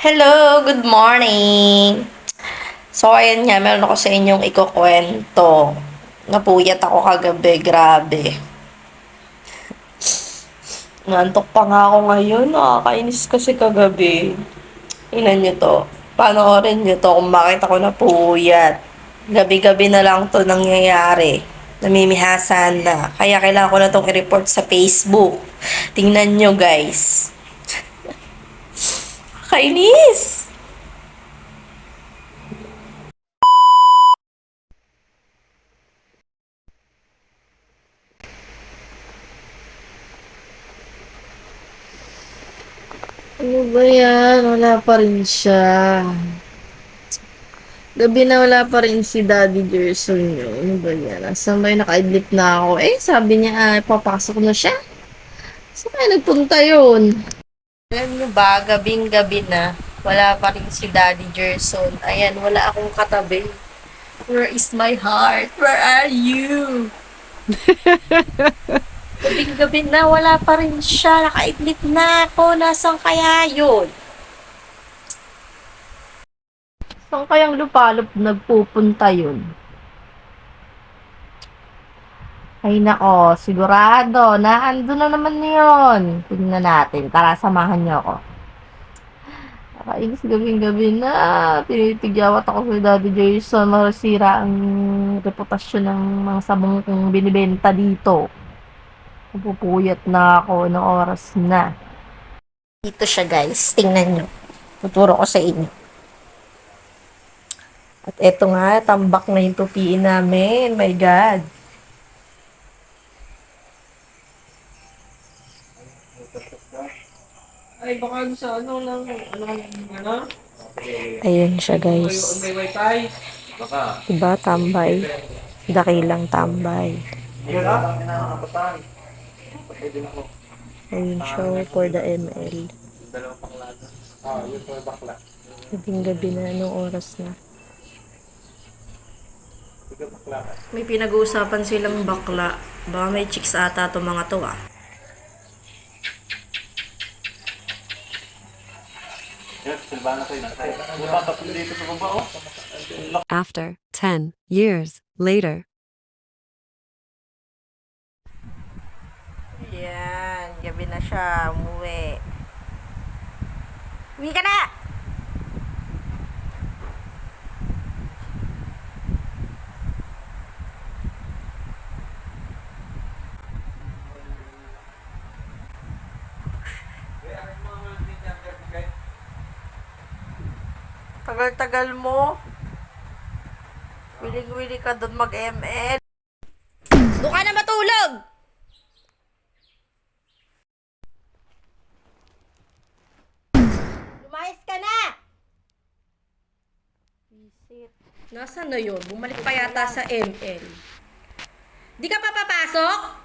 Hello, good morning. So, ayan nga, meron ako sa inyong ikukwento. Napuyat ako kagabi, grabe. Nantok pa nga ako ngayon, nakakainis kasi kagabi. Inan nyo to. Panoorin nyo to kung bakit ako napuyat. Gabi-gabi na lang to nangyayari. Namimihasan na. Kaya kailangan ko na tong i-report sa Facebook. Tingnan nyo, guys. Kainis! Ano ba yan? Wala pa rin siya. Gabi na wala pa rin si Daddy Gerson nyo. Ano ba yan? Asan ba yun? Naka-idlip na ako. Eh, sabi niya, ah, papasok na siya. Saan kaya nagpunta yun? Alam nyo ba, gabing-gabi na, wala pa rin si Daddy Gerson. Ayan, wala akong katabi. Where is my heart? Where are you? Gabing-gabi na, wala pa rin siya. Nakaidlip na ako. Nasaan kaya yun? Saan kayang lupalop nagpupunta yun? Ay nako, sigurado na ando na naman yun. Tingnan natin. Tara, samahan niyo ako. Nakainis gabing-gabi na. Tinitigyawat ako sa Daddy Jason. Marasira ang reputasyon ng mga sabong kong binibenta dito. Pupuyat na ako ng oras na. Dito siya guys. Tingnan nyo. Tuturo ko sa inyo. At eto nga, tambak na yung tupiin namin. My God. Ay, baka sa ano lang, ano, ano? Ayun siya guys. May wifi? Baka. Diba, tambay. Dakilang tambay. Ayun siya for the ML. Ah, yun po bakla. Gabing gabi na, anong oras na? May pinag-uusapan silang bakla. Baka may chicks ata to mga to ah. Yan, silbana kayo. Wala pa dito sa baba, oh. After 10 years later. Yan, gabi na siya, umuwi. Uwi ka na! Tagal-tagal mo. Wiling-wili ka doon mag-ML. Doon ka na matulog! Lumayas ka na! Nasaan na yun? Bumalik pa yata sa ML. Di ka pa papasok?